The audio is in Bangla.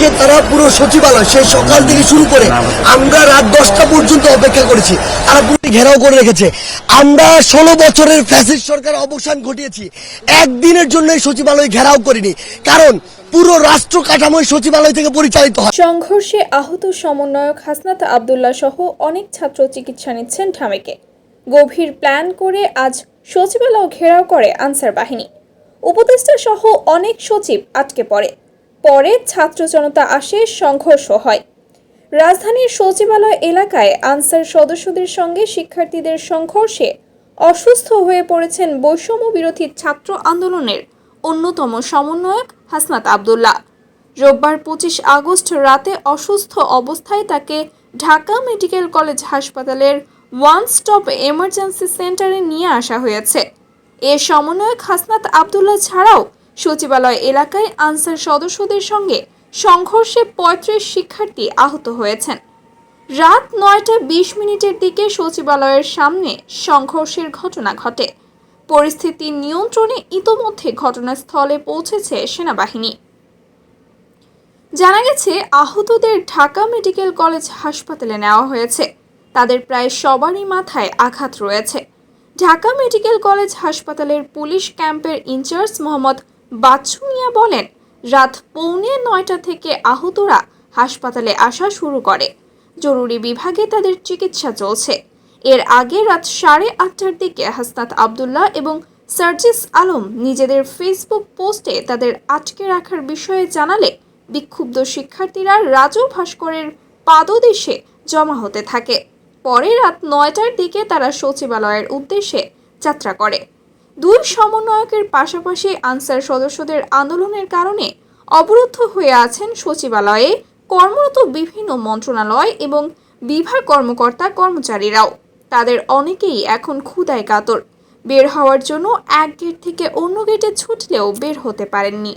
কে তারা পুরো সচিবালয় সেই সকাল থেকে শুরু করে আমরা রাত দশটা পর্যন্ত অপেক্ষা করেছি। তারা পুরো ঘেরাও করে রেখেছে। আমরা ষোলো বছরের ফ্যাসিস্ট সরকার অবসান ঘটিয়েছি। একদিনের জন্য সচিবালয় ঘেরাও করিনি। কারণ পুরো রাষ্ট্র কাঠামোই সচিবালয় থেকে পরিচালিত হয়। সংঘর্ষে আহত সমন্বয়ক হাসনাত আবদুল্লাহ সহ অনেক ছাত্র চিকিৎসা নিচ্ছেন ঢামেকে। গভীর প্ল্যান করে আজ সচিবালয় ঘেরাও করে আনসার বাহিনী। উপদেষ্টা সহ অনেক সচিব আটকে পড়ে। পরে ছাত্র জনতা আসে সংঘর্ষ হয়। রাজধানীর সচিবালয় এলাকায় আনসার সদস্যদের সঙ্গে শিক্ষার্থীদের সংঘর্ষে অসুস্থ হয়ে পড়েছেন বৈষম্য বিরোধী ছাত্র আন্দোলনের অন্যতম সমন্বয়ক হাসনাত আবদুল্লাহ। রোববার পঁচিশ আগস্ট রাতে অসুস্থ অবস্থায় তাকে ঢাকা মেডিকেল কলেজ হাসপাতালের ওয়ান স্টপ এমার্জেন্সি সেন্টারে নিয়ে আসা হয়েছে। এ সমন্বয়ক হাসনাত আবদুল্লাহ ছাড়াও সচিবালয় এলাকায় আনসার সদস্যদের সঙ্গে সংঘর্ষে পঁয়ত্রিশ শিক্ষার্থী আহত হয়েছেন। রাত নয়টা বিশ মিনিটের দিকে সচিবালয়ের সামনে সংঘর্ষের ঘটনা ঘটে। পরিস্থিতি নিয়ন্ত্রণে ইতোমধ্যে ঘটনাস্থলে পৌঁছেছে সেনাবাহিনী। জানা গেছে, আহতদের ঢাকা মেডিকেল কলেজ হাসপাতালে নেওয়া হয়েছে। তাদের প্রায় সবারই মাথায় আঘাত রয়েছে। ঢাকা মেডিকেল কলেজ হাসপাতালের পুলিশ ক্যাম্পের ইনচার্জ মোহাম্মদ বাচ্চু মিয়া বলেন, রাত পৌনে নয়টা থেকে আহতরা হাসপাতালে আসা শুরু করে। জরুরি বিভাগে তাদের চিকিৎসা চলছে। এর আগে রাত সাড়ে আটটার দিকে হাসনাত আবদুল্লাহ এবং সার্জিস আলম নিজেদের ফেসবুক পোস্টে তাদের আটকে রাখার বিষয়ে জানালে বিক্ষুব্ধ শিক্ষার্থীরা রাজু ভাস্করের পাদদেশে জমা হতে থাকে। পরে রাত নয়টার দিকে তারা সচিবালয়ের উদ্দেশ্যে যাত্রা করে। দুই সমন্বয়কের পাশাপাশি আনসার সদস্যদের আন্দোলনের কারণে অবরুদ্ধ হয়ে আছেন সচিবালয়ে কর্মরত বিভিন্ন মন্ত্রণালয় এবং বিভাগ কর্মকর্তা কর্মচারীরাও। তাদের অনেকেই এখন ক্ষুদায় কাতর। বের হওয়ার জন্য এক গেট থেকে অন্য গেটে ছুটলেও বের হতে পারেননি।